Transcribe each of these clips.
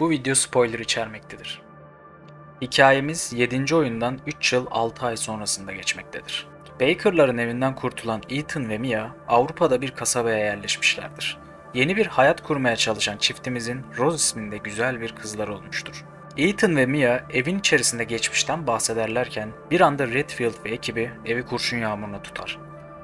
Bu video spoiler içermektedir. Hikayemiz 7. oyundan 3 yıl 6 ay sonrasında geçmektedir. Baker'ların evinden kurtulan Ethan ve Mia Avrupa'da bir kasabaya yerleşmişlerdir. Yeni bir hayat kurmaya çalışan çiftimizin Rose isminde güzel bir kızları olmuştur. Ethan ve Mia evin içerisinde geçmişten bahsederlerken bir anda Redfield ve ekibi evi kurşun yağmuruna tutar.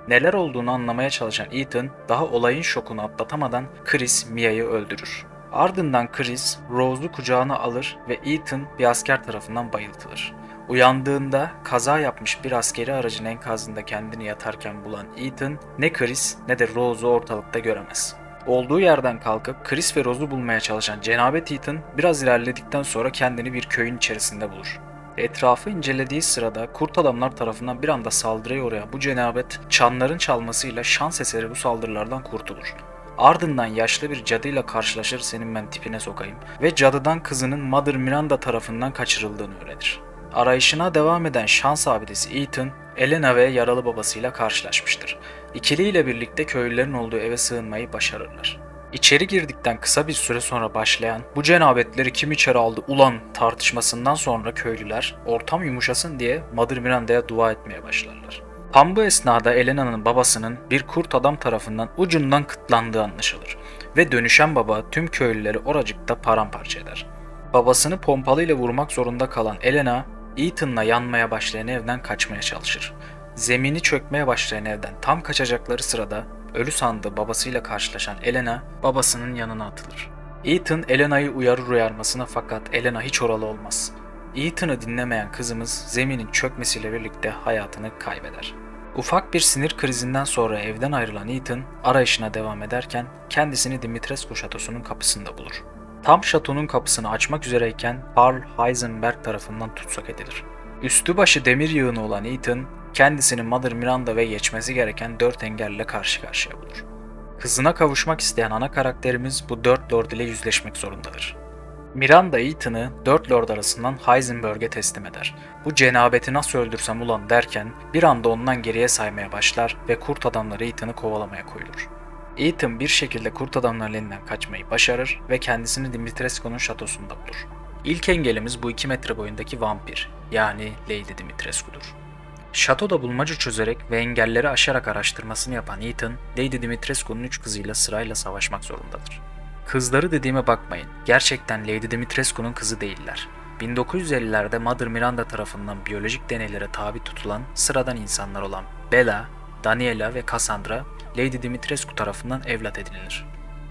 Neler olduğunu anlamaya çalışan Ethan daha olayın şokunu atlatamadan Chris Mia'yı öldürür. Ardından Chris Rose'u kucağına alır ve Ethan bir asker tarafından bayıltılır. Uyandığında kaza yapmış bir askeri aracın enkazında kendini yatarken bulan Ethan ne Chris ne de Rose'u ortalıkta göremez. Olduğu yerden kalkıp Chris ve Rose'u bulmaya çalışan Cenabet Ethan biraz ilerledikten sonra kendini bir köyün içerisinde bulur. Etrafı incelediği sırada kurt adamlar tarafından bir anda saldırıya uğrayan bu cenabet çanların çalmasıyla şans eseri bu saldırılardan kurtulur. Ardından yaşlı bir cadıyla karşılaşır senin ben tipine sokayım ve cadıdan kızının Mother Miranda tarafından kaçırıldığını öğrenir. Arayışına devam eden şans abidesi Ethan, Elena ve yaralı babasıyla karşılaşmıştır. İkiliyle birlikte köylülerin olduğu eve sığınmayı başarırlar. İçeri girdikten kısa bir süre sonra başlayan bu cenabetleri kim içeri aldı ulan tartışmasından sonra köylüler ortam yumuşasın diye Mother Miranda'ya dua etmeye başlarlar. Tam bu esnada Elena'nın babasının bir kurt adam tarafından ucundan kıtlandığı anlaşılır ve dönüşen baba tüm köylüleri oracıkta paramparça eder. Babasını pompalıyla vurmak zorunda kalan Elena, Ethan'la yanmaya başlayan evden kaçmaya çalışır. Zemini çökmeye başlayan evden tam kaçacakları sırada ölü sandığı babasıyla karşılaşan Elena babasının yanına atılır. Ethan Elena'yı uyarır uyarmasına fakat Elena hiç oralı olmaz. Ethan'ı dinlemeyen kızımız zeminin çökmesiyle birlikte hayatını kaybeder. Ufak bir sinir krizinden sonra evden ayrılan Ethan arayışına devam ederken kendisini Dimitrescu şatosunun kapısında bulur. Tam şatonun kapısını açmak üzereyken Karl Heisenberg tarafından tutsak edilir. Üstü başı demir yığını olan Ethan kendisini Mother Miranda ve geçmesi gereken dört engelle karşı karşıya bulur. Kızına kavuşmak isteyen ana karakterimiz bu dört lord ile yüzleşmek zorundadır. Miranda Ethan'ı dört lord arasından Heisenberg'e teslim eder. Bu cenabeti nasıl öldürsem ulan derken bir anda ondan geriye saymaya başlar ve kurt adamları Ethan'ı kovalamaya koyulur. Ethan bir şekilde kurt adamların elinden kaçmayı başarır ve kendisini Dimitrescu'nun şatosunda bulur. İlk engelimiz bu 2 metre boyundaki vampir yani Lady Dimitrescu'dur. Şatoda bulmaca çözerek ve engelleri aşarak araştırmasını yapan Ethan, Lady Dimitrescu'nun üç kızıyla sırayla savaşmak zorundadır. Kızları dediğime bakmayın, gerçekten Lady Dimitrescu'nun kızı değiller. 1950'lerde Mother Miranda tarafından biyolojik deneylere tabi tutulan sıradan insanlar olan Bella, Daniela ve Cassandra, Lady Dimitrescu tarafından evlat edinilir.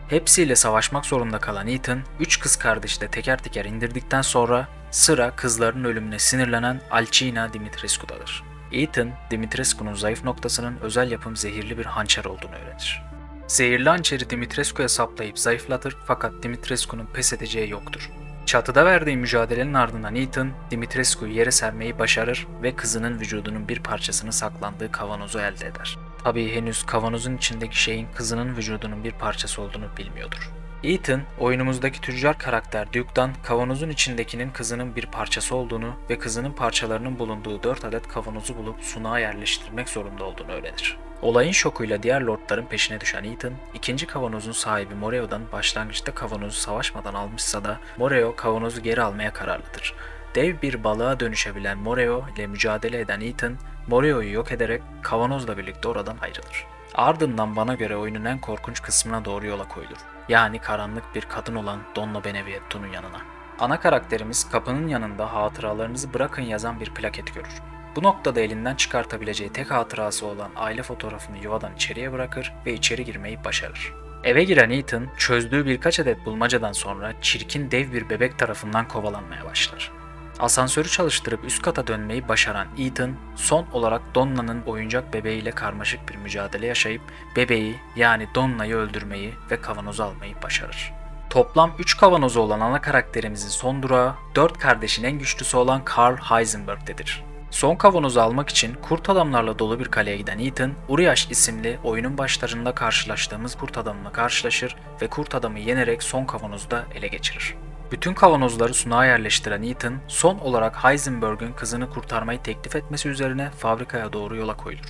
Hepsiyle savaşmak zorunda kalan Ethan, üç kız kardeşi de teker teker indirdikten sonra sıra kızların ölümüne sinirlenen Alcina Dimitrescu'dadır. Ethan, Dimitrescu'nun zayıf noktasının özel yapım zehirli bir hançer olduğunu öğrenir. Zehirli hançeri Dimitrescu'ya saplayıp zayıflatır fakat Dimitrescu'nun pes edeceği yoktur. Çatıda verdiği mücadelenin ardından Ethan, Dimitrescu'yu yere sermeyi başarır ve kızının vücudunun bir parçasını saklandığı kavanozu elde eder. Tabii henüz kavanozun içindeki şeyin kızının vücudunun bir parçası olduğunu bilmiyordur. Ethan, oyunumuzdaki tüccar karakter Duke'dan kavanozun içindekinin kızının bir parçası olduğunu ve kızının parçalarının bulunduğu 4 adet kavanozu bulup sunağa yerleştirmek zorunda olduğunu öğrenir. Olayın şokuyla diğer lordların peşine düşen Ethan, ikinci kavanozun sahibi Moreo'dan başlangıçta kavanozu savaşmadan almışsa da Moreo kavanozu geri almaya kararlıdır. Dev bir balığa dönüşebilen Moreo ile mücadele eden Ethan, Moreo'yu yok ederek kavanozla birlikte oradan ayrılır. Ardından bana göre oyunun en korkunç kısmına doğru yola koyulur. Yani karanlık bir kadın olan Donna Benevietto'nun yanına. Ana karakterimiz kapının yanında hatıralarınızı bırakın yazan bir plaket görür. Bu noktada elinden çıkartabileceği tek hatırası olan aile fotoğrafını yuvadan içeriye bırakır ve içeri girmeyi başarır. Eve giren Ethan, çözdüğü birkaç adet bulmacadan sonra çirkin dev bir bebek tarafından kovalanmaya başlar. Asansörü çalıştırıp üst kata dönmeyi başaran Ethan, son olarak Donna'nın oyuncak bebeğiyle karmaşık bir mücadele yaşayıp bebeği yani Donna'yı öldürmeyi ve kavanozu almayı başarır. Toplam 3 kavanozu olan ana karakterimizin son durağı 4 kardeşin en güçlüsü olan Karl Heisenberg'dedir. Son kavanozu almak için kurt adamlarla dolu bir kaleye giden Ethan, Uriash isimli oyunun başlarında karşılaştığımız kurt adamla karşılaşır ve kurt adamı yenerek son kavanozu da ele geçirir. Bütün kavanozları sunağa yerleştiren Ethan, son olarak Heisenberg'ün kızını kurtarmayı teklif etmesi üzerine fabrikaya doğru yola koyulur.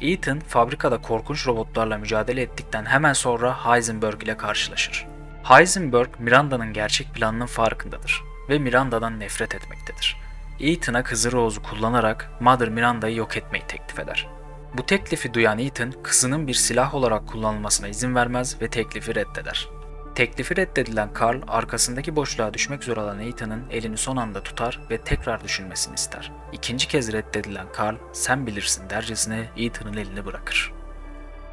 Ethan, fabrikada korkunç robotlarla mücadele ettikten hemen sonra Heisenberg ile karşılaşır. Heisenberg Miranda'nın gerçek planının farkındadır ve Miranda'dan nefret etmektedir. Ethan'a kızı Rose'u kullanarak Mother Miranda'yı yok etmeyi teklif eder. Bu teklifi duyan Ethan, kızının bir silah olarak kullanılmasına izin vermez ve teklifi reddeder. Teklifi reddedilen Carl, arkasındaki boşluğa düşmek üzere olan Ethan'ın elini son anda tutar ve tekrar düşünmesini ister. İkinci kez reddedilen Carl, sen bilirsin dercesine Ethan'ın elini bırakır.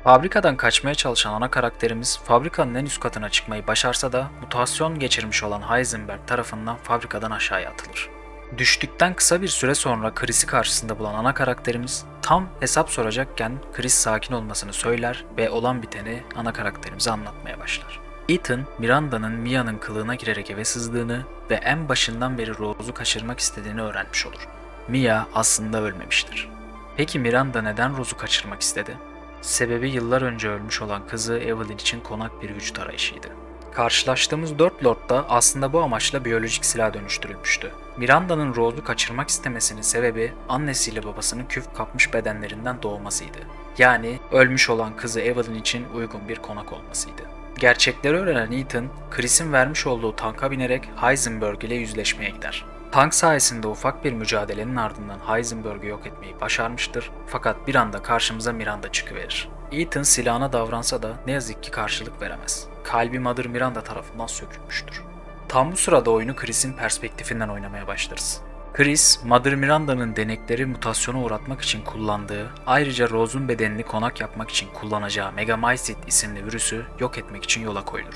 Fabrikadan kaçmaya çalışan ana karakterimiz fabrikanın en üst katına çıkmayı başarsa da mutasyon geçirmiş olan Heisenberg tarafından fabrikadan aşağıya atılır. Düştükten kısa bir süre sonra Chris'i karşısında bulan ana karakterimiz tam hesap soracakken Chris sakin olmasını söyler ve olan biteni ana karakterimize anlatmaya başlar. Ethan, Miranda'nın Mia'nın kılığına girerek eve sızdığını ve en başından beri Rose'u kaçırmak istediğini öğrenmiş olur. Mia aslında ölmemiştir. Peki Miranda neden Rose'u kaçırmak istedi? Sebebi yıllar önce ölmüş olan kızı Evelyn için konak bir vücut arayışıydı. Karşılaştığımız dört lord da aslında bu amaçla biyolojik silah dönüştürülmüştü. Miranda'nın Rose'u kaçırmak istemesinin sebebi annesiyle babasının küf kapmış bedenlerinden doğmasıydı. Yani ölmüş olan kızı Evelyn için uygun bir konak olmasıydı. Gerçekleri öğrenen Ethan, Chris'in vermiş olduğu tanka binerek Heisenberg ile yüzleşmeye gider. Tank sayesinde ufak bir mücadelenin ardından Heisenberg'ü yok etmeyi başarmıştır fakat bir anda karşımıza Miranda çıkıverir. Ethan silahına davransa da ne yazık ki karşılık veremez. Kalbi Mother Miranda tarafından sökülmüştür. Tam bu sırada oyunu Chris'in perspektifinden oynamaya başlarız. Chris, Mother Miranda'nın denekleri mutasyona uğratmak için kullandığı, ayrıca Rose'un bedenini konak yapmak için kullanacağı Megamycete isimli virüsü yok etmek için yola koyulur.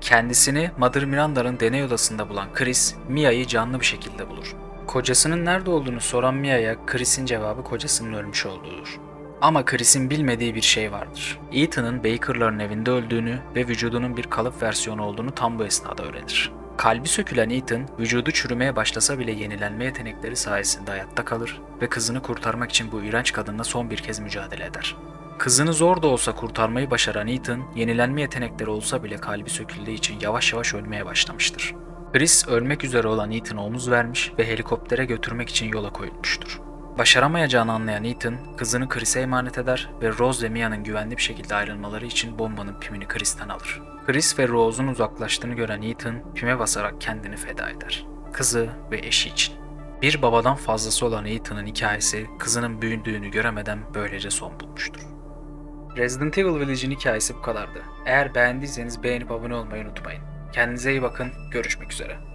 Kendisini Mother Miranda'nın deney odasında bulan Chris, Mia'yı canlı bir şekilde bulur. Kocasının nerede olduğunu soran Mia'ya Chris'in cevabı kocasının ölmüş olduğudur. Ama Chris'in bilmediği bir şey vardır. Ethan'ın Baker'ların evinde öldüğünü ve vücudunun bir kalıp versiyonu olduğunu tam bu esnada öğrenir. Kalbi sökülen Ethan, vücudu çürümeye başlasa bile yenilenme yetenekleri sayesinde hayatta kalır ve kızını kurtarmak için bu iğrenç kadınla son bir kez mücadele eder. Kızını zor da olsa kurtarmayı başaran Ethan, yenilenme yetenekleri olsa bile kalbi söküldüğü için yavaş yavaş ölmeye başlamıştır. Chris ölmek üzere olan Ethan'a omuz vermiş ve helikoptere götürmek için yola koyulmuştur. Başaramayacağını anlayan Ethan, kızını Chris'e emanet eder ve Rose ve Mia'nın güvenli bir şekilde ayrılmaları için bombanın pimini Chris'ten alır. Chris ve Rose'un uzaklaştığını gören Ethan, pime basarak kendini feda eder. Kızı ve eşi için. Bir babadan fazlası olan Ethan'ın hikayesi, kızının büyüdüğünü göremeden böylece son bulmuştur. Resident Evil Village'in hikayesi bu kadardı. Eğer beğendiyseniz beğenip abone olmayı unutmayın. Kendinize iyi bakın, görüşmek üzere.